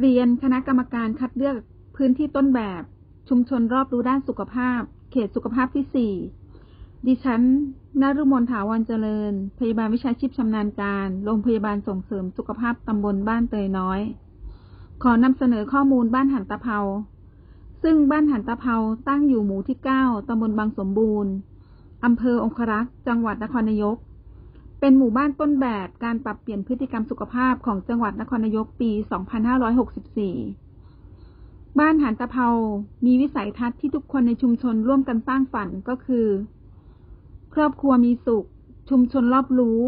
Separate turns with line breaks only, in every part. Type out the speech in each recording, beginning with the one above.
เรียนคณะกรรมการคัดเลือกพื้นที่ต้นแบบ ชุมชนรอบรู้ด้านสุขภาพ เขตสุขภาพที่สี่ดิฉันนรุมนถาวรเจริญ พยาบาลวิชาชีพชำนาญการ โรงพยาบาลส่งเสริมสุขภาพตำบลบ้านเตยน้อย ขอนำเสนอข้อมูลบ้านหันตะเภา ซึ่งบ้านหันตะเภาตั้งอยู่หมู่ที่เก้าตำบลบางสมบูรณ์อำเภอองครักษ์ จังหวัดนครนายก เป็นหมู่บ้านต้นแบบการปรับเปลี่ยนพฤติกรรมสุขภาพของจังหวัดนครนายกปี 2564 บ้านหันตะเภามีวิสัยทัศน์ที่ทุกคนในชุมชนร่วมกันสร้างฝันก็คือ ครอบครัวมีสุข ชุมชนรอบรู้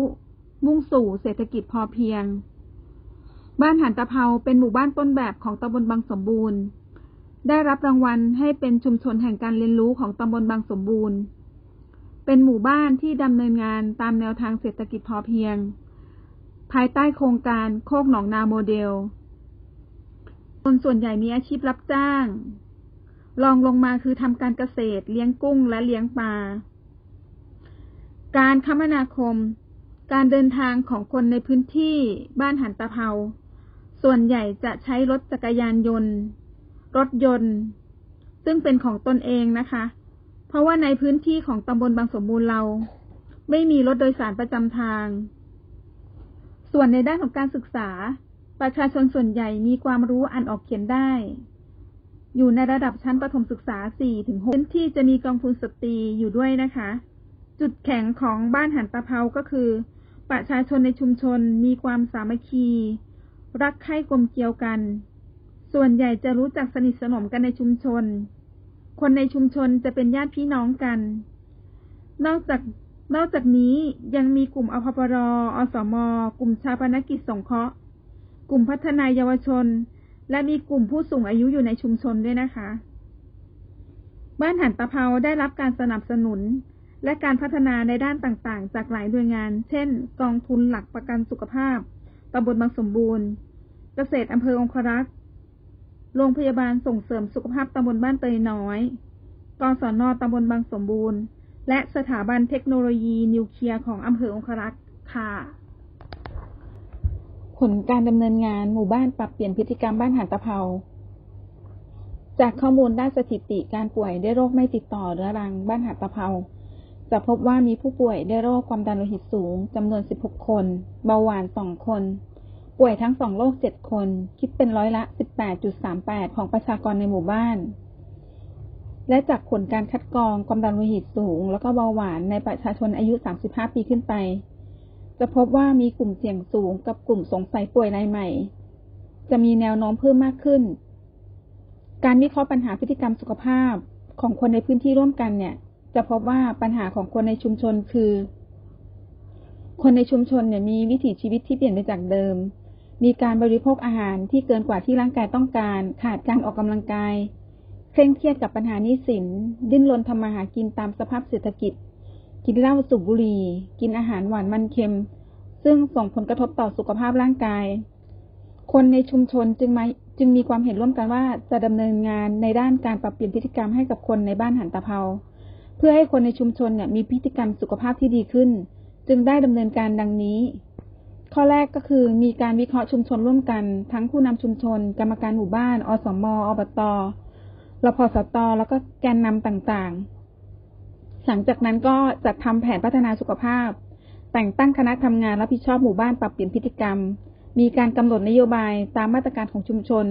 มุ่งสู่เศรษฐกิจพอเพียง บ้านหันตะเภาเป็นหมู่บ้านต้นแบบของตำบลบางสมบูรณ์ ได้รับรางวัลให้เป็นชุมชนแห่งการเรียนรู้ของตำบลบางสมบูรณ์ เป็นหมู่บ้านที่ดำเนินงานตามแนวทางเศรษฐกิจพอเพียง ภายใต้โครงการโคกหนองนาโมเดล คนส่วนใหญ่มีอาชีพรับจ้างรองลงมาคือทำการเกษตร เลี้ยงกุ้งและเลี้ยงปลา การคมนาคม การเดินทางของคนในพื้นที่บ้านหันตะเภา ส่วนใหญ่จะใช้รถจักรยานยนต์ รถยนต์ ซึ่งเป็นของตนเองนะคะ เพราะว่าในพื้นที่ของตำบลบางสมบูรณ์เรา ไม่มีรถโดยสารประจำทาง ส่วนในด้านของการศึกษา ประชาชนส่วนใหญ่มีความรู้อ่านออกเขียนได้ อยู่ในระดับชั้นประถมศึกษา4-6พื้นที่จะมีกองทุนสตรีอยู่ด้วยนะคะ จุดแข็งของบ้านหันตะเภาก็คือ ประชาชนในชุมชนมีความสามัคคี รักใคร่กลมเกลียวกัน ส่วนใหญ่จะรู้จักสนิทสนมกันในชุมชน คนในชุมชนจะเป็นญาติพี่น้องกัน นอกจากนอกจากนี้ยังมีกลุ่มอพปรอสม กลุ่มชาปนกิจสงเคราะห์ กลุ่มพัฒนาเยาวชน และมีกลุ่มผู้สูงอายุอยู่ในชุมชนด้วยนะคะ บ้านหันตะเภาได้รับการสนับสนุน และการพัฒนาในด้านต่างๆ จากหลายหน่วยงาน เช่น กองทุนหลักประกันสุขภาพตำบลบางสมบูรณ์ เกษตรอำเภอองครักษ์ โรงพยาบาลส่งเสริมสุขภาพตำบลบ้านเตยน้อย กศนตำบลบางสมบูรณ์ และสถาบันเทคโนโลยีนิวเคลียร์ของอำเภอองครักษ์ค่ะ ผลการดำเนินงานหมู่บ้านปรับเปลี่ยนพฤติกรรมบ้านหันตะเภาจากข้อมูลด้านสถิติการป่วยด้วยโรคไม่ติดต่อเรื้อรังบ้านหันตะเภาจะพบว่ามีผู้ป่วยด้วยโรคความดันโลหิตสูงจำนวน 16 คน เบาหวาน 2 คน ป่วยทั้งสองโรค7คน คิดเป็นร้อยละ 18.38 ของประชากรในหมู่บ้าน และจากผลการคัดกรองความดันโลหิตสูง แล้วก็เบาหวานในประชาชนอายุ 35 ปีขึ้นไป จะพบว่ามีกลุ่มเสี่ยงสูงกับกลุ่มสงสัยป่วยรายใหม่ จะมีแนวโน้มเพิ่มมากขึ้น การวิเคราะห์ปัญหาพฤติกรรมสุขภาพของคนในพื้นที่ร่วมกันเนี่ย จะพบว่าปัญหาของคนในชุมชนคือคนในชุมชนเนี่ยมีวิถีชีวิตที่เปลี่ยนไปจากเดิม มีการบริโภคอาหารที่เกินกว่าที่ร่างกายต้องการ ขาดการออกกำลังกาย เคร่งเครียดกับปัญหาหนี้สิน ดิ้นรนทำมาหากินตามสภาพเศรษฐกิจ กินเหล้าสูบบุหรี่ กินอาหารหวานมันเค็ม ซึ่งส่งผลกระทบต่อสุขภาพร่างกาย คนในชุมชนจึงมาจึงมีความเห็นร่วมกันว่าจะดำเนินงานในด้านการปรับเปลี่ยนพฤติกรรมให้กับคนในบ้านหันตะเภาเพื่อให้คนในชุมชนเนี่ยมีพฤติกรรมสุขภาพที่ดีขึ้น จึงได้ดำเนินการดังนี้ ข้อแรกก็คือมีการวิเคราะห์ชุมชนร่วมกัน ทั้งผู้นำชุมชน กรรมการหมู่บ้าน อสมอบตรพสต แล้วก็แกนนำต่างๆ หลังจากนั้นก็จัดทำแผนพัฒนาสุขภาพ แต่งตั้งคณะทำงานรับผิดชอบหมู่บ้านปรับเปลี่ยนพฤติกรรม มีการกำหนดนโยบายตามมาตรการของชุมชน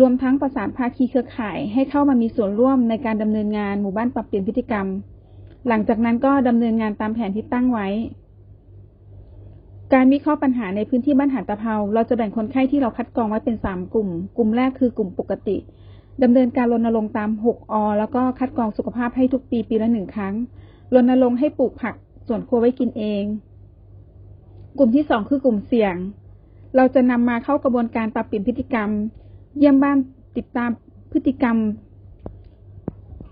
รวมทั้งประสานภาคีเครือข่าย ให้เข้ามามีส่วนร่วมในการดำเนินงานหมู่บ้านปรับเปลี่ยนพฤติกรรม หลังจากนั้นก็ดำเนินงานตามแผนที่ตั้งไว้ การวิเคราะห์ปัญหาในพื้นที่บ้านหาดตะเภา เราจะแบ่งคนไข้ที่เราคัดกรองไว้เป็นสามกลุ่ม กลุ่มแรกคือกลุ่มปกติดำเนินการรณรงค์ตาม 6 อ แล้วก็คัดกรองสุขภาพให้ทุกปีปีละหนึ่งครั้ง รณรงค์ให้ปลูกผักส่วนครัวไว้กินเอง กลุ่มที่สองคือกลุ่มเสี่ยง เราจะนำมาเข้ากระบวนการปรับเปลี่ยนพฤติกรรม เยี่ยมบ้านติดตามพฤติกรรม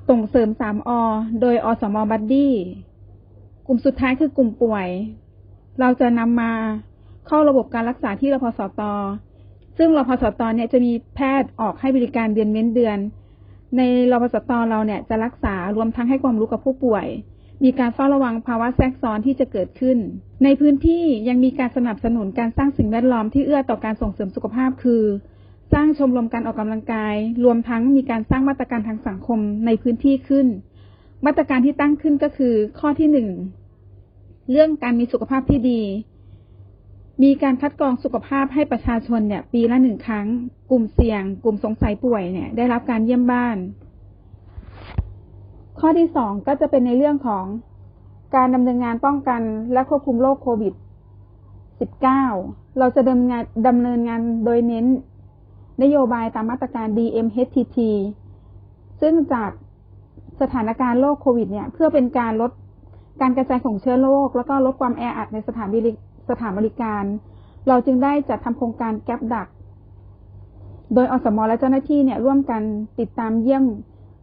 ส่งเสริม 3 อ โดยอสมบัดดี้ กลุ่มสุดท้ายคือกลุ่มป่วย เราจะนำมาเข้าระบบการรักษาที่รพสต ซึ่งรพสตเนี่ยจะมีแพทย์ออกให้บริการเดือนเว้นเดือน ในรพสตเราเนี่ยจะรักษารวมทั้งให้ความรู้กับผู้ป่วย มีการเฝ้าระวังภาวะแทรกซ้อนที่จะเกิดขึ้น ในพื้นที่ยังมีการสนับสนุนการสร้างสิ่งแวดล้อมที่เอื้อต่อการส่งเสริมสุขภาพคือสร้างชมรมการออกกำลังกาย รวมทั้งมีการสร้างมาตรการทางสังคมในพื้นที่ขึ้น มาตรการที่ตั้งขึ้นก็คือ ข้อที่หนึ่ง เรื่องการมีสุขภาพที่ดี มีการคัดกรองสุขภาพให้ประชาชนเนี่ย ปีละหนึ่งครั้ง กลุ่มเสี่ยง กลุ่มสงสัยป่วยเนี่ย ได้รับการเยี่ยมบ้าน ข้อที่สองก็จะเป็นในเรื่องของการดำเนินงานป้องกันและควบคุมโรคโควิด 19 เราจะดำเนินงานดำเนินงานโดยเน้นนโยบายตามมาตรการ DMHTT ซึ่งจากสถานการณ์โรคโควิด เนี่ย เพื่อเป็นการลด การกระจายของเชื้อโรคแล้วก็ลดความแออัดในสถานบริสถานบริการ เราจึงได้จัดทำโครงการแก๊ปดัก โดยอสมและเจ้าหน้าที่เนี่ยร่วมกันติดตามเยี่ยม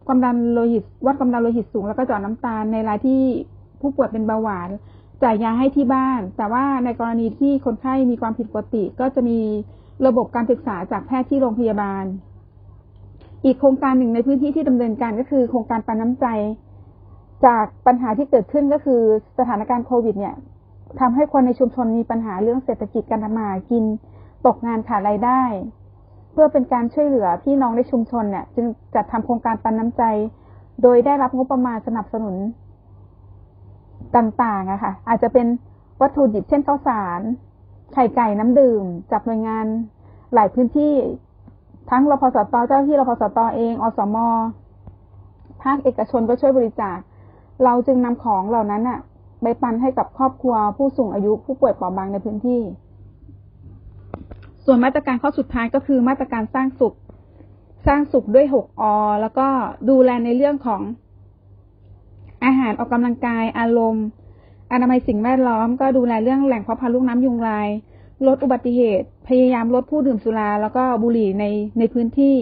ความดันโลหิต วัดความดันโลหิตสูง แล้วก็เจาะน้ำตาลในรายที่ผู้ป่วยเป็นเบาหวานจ่ายยาให้ที่บ้าน แต่ว่าในกรณีที่คนไข้มีความผิดปกติ ก็จะมีระบบการศึกษาจากแพทย์ที่โรงพยาบาล อีกโครงการหนึ่งในพื้นที่ที่ดำเนินการก็คือโครงการปันน้ำใจ จากปัญหาที่เกิดขึ้นก็คือสถานการณ์โควิด เนี่ยทำให้คนในชุมชนมีปัญหาเรื่องเศรษฐกิจการทำมาหากิน ตกงานขาดรายได้ เพื่อเป็นการช่วยเหลือพี่น้องในชุมชนเนี่ย จึงจัดทำโครงการปันน้ำใจ โดยได้รับงบประมาณสนับสนุนต่างๆอะค่ะ อาจจะเป็นวัตถุดิบเช่นข้าวสาร ไข่ไก่น้ำดื่ม จากหน่วยงานหลายพื้นที่ ทั้งรพสตเจ้าที่รพสตเอง อสมภาคเอกชนก็ช่วยบริจาค เราจึงนำของเหล่านั้นอะไปปันให้กับครอบครัวผู้สูงอายุผู้ป่วยเปราะบางในพื้นที่ ส่วนมาตรการข้อสุดท้ายก็คือมาตรการสร้างสุข สร้างสุขด้วยหกอแล้วก็ดูแลในเรื่องของอาหารออกกำลังกายอารมณ์ อนามัยสิ่งแวดล้อม ก็ดูแลเรื่องแหล่งเพาะพันธุ์ลูกน้ำยุงลาย ลดอุบัติเหตุ พยายามลดผู้ดื่มสุรา แล้วก็บุหรี่ในในพื้นที่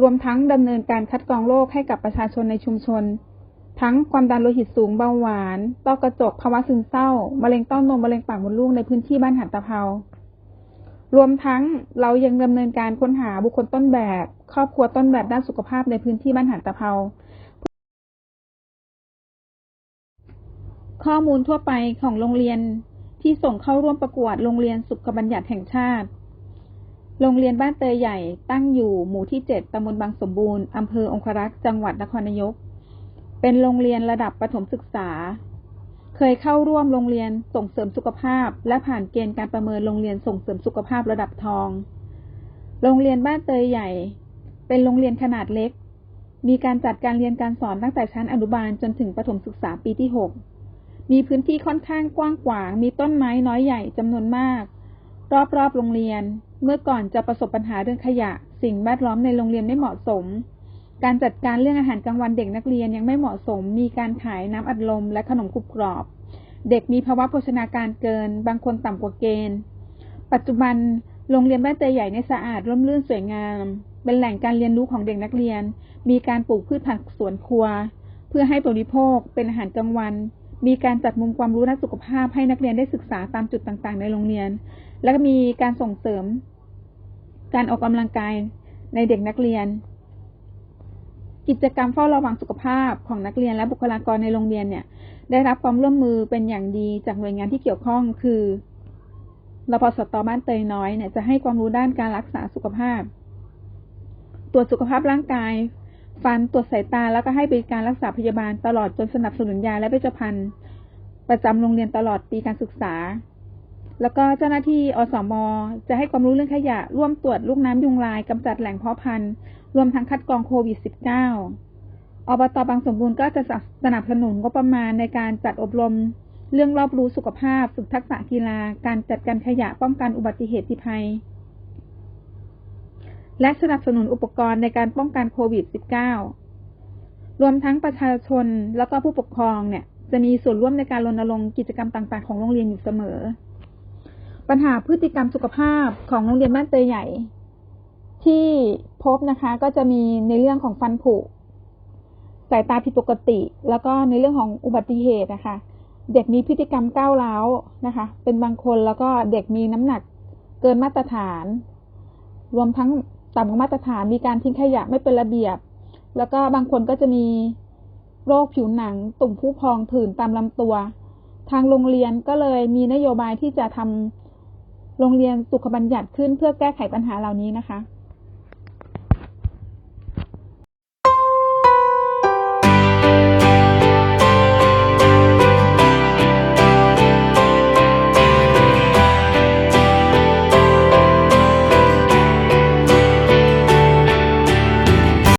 รวมทั้งดำเนินการคัดกรองโรคให้กับประชาชนในชุมชน ทั้งความดันโลหิตสูงเบาหวานต้อกระจกภาวะซึมเศร้ามะเร็งเต้านมมะเร็งปากมดลูกในพื้นที่บ้านหันตะเภารวมทั้งเรายังดำเนินการค้นหาบุคคลต้นแบบ ครอบครัวต้นแบบด้านสุขภาพในพื้นที่บ้านหันตะเภาข้อมูลทั่วไปของโรงเรียนที่ส่งเข้าร่วมประกวดโรงเรียนสุขบัญญัติแห่งชาติ โรงเรียนบ้านเตยใหญ่ตั้งอยู่หมู่ที่เจ็ดตำบลบางสมบูรณ์ อำเภอองครักษ์ จังหวัดนครนายก เป็นโรงเรียนระดับประถมศึกษา เคยเข้าร่วมโรงเรียนส่งเสริมสุขภาพ และผ่านเกณฑ์การประเมินโรงเรียนส่งเสริมสุขภาพระดับทอง โรงเรียนบ้านเตยใหญ่ เป็นโรงเรียนขนาดเล็ก มีการจัดการเรียนการสอนตั้งแต่ชั้นอนุบาลจนถึงประถมศึกษาปีที่หกมีพื้นที่ค่อนข้างกว้างขวาง มีต้นไม้น้อยใหญ่จำนวนมาก รอบๆโรงเรียน เมื่อก่อนจะประสบปัญหาเรื่องขยะ สิ่งแวดล้อมในโรงเรียนไม่เหมาะสม การจัดการเรื่องอาหารกลางวันเด็กนักเรียนยังไม่เหมาะสม มีการขายน้ำอัดลมและขนมกรุบกรอบ เด็กมีภาวะโภชนาการเกิน บางคนต่ำกว่าเกณฑ์ ปัจจุบันโรงเรียนบ้านเตยใหญ่ในสะอาดร่มรื่นสวยงาม เป็นแหล่งการเรียนรู้ของเด็กนักเรียน มีการปลูกพืชผักสวนครัว เพื่อให้บริโภคเป็นอาหารกลางวัน มีการจัดมุมความรู้ด้านสุขภาพให้นักเรียนได้ศึกษาตามจุดต่างๆ ในโรงเรียน และก็มีการส่งเสริม การออกกำลังกายในเด็กนักเรียน กิจกรรมเฝ้าระวังสุขภาพของนักเรียนและบุคลากรในโรงเรียนเนี่ย ได้รับความร่วมมือเป็นอย่างดีจากหน่วยงานที่เกี่ยวข้องคือรพสตบ้านเตยน้อยเนี่ยจะให้ความรู้ด้านการรักษาสุขภาพ ตรวจสุขภาพร่างกาย ฟันตรวจสายตาแล้วก็ให้บริการรักษาพยาบาลตลอดจนสนับสนุนยาและเวชภัณฑ์ประจำโรงเรียนตลอดปีการศึกษา แล้วก็เจ้าหน้าที่อสม จะให้ความรู้เรื่องขยะ ร่วมตรวจลูกน้ำยุงลายกำจัดแหล่งเพาะพันธุ์ รวมทั้งคัดกรองโควิด -19 อบตบางสมบูรณ์ก็จะสนับสนุนงบประมาณในการจัดอบรม เรื่องรอบรู้สุขภาพ ฝึกทักษะกีฬา การจัดการขยะป้องกันอุบัติเหตุที่ภัย และสนับสนุนอุปกรณ์ในการป้องกันโควิด -19 รวมทั้งประชาชนแล้วก็ผู้ปกครองเนี่ยจะมีส่วนร่วมในการรณรงค์กิจกรรมต่างๆ ของโรงเรียนอยู่เสมอ ปัญหาพฤติกรรมสุขภาพของโรงเรียนบ้านเตยใหญ่ ที่พบนะคะก็จะมีในเรื่องของฟันผุสายตาผิดปกติ แล้วก็ในเรื่องของอุบัติเหตุนะคะเด็กมีพฤติกรรมก้าวร้าวนะคะ เป็นบางคนแล้วก็เด็กมีน้ำหนักเกินมาตรฐาน รวมทั้งต่ำกว่ามาตรฐานมีการทิ้งขยะไม่เป็นระเบียบ แล้วก็บางคนก็จะมีโรคผิวหนัง ตุ่มผู้พองผื่นตามลำตัว ทางโรงเรียนก็เลยมีนโยบายที่จะทำโรงเรียนสุขบัญญัติขึ้นเพื่อแก้ไขปัญหาเหล่านี้นะคะ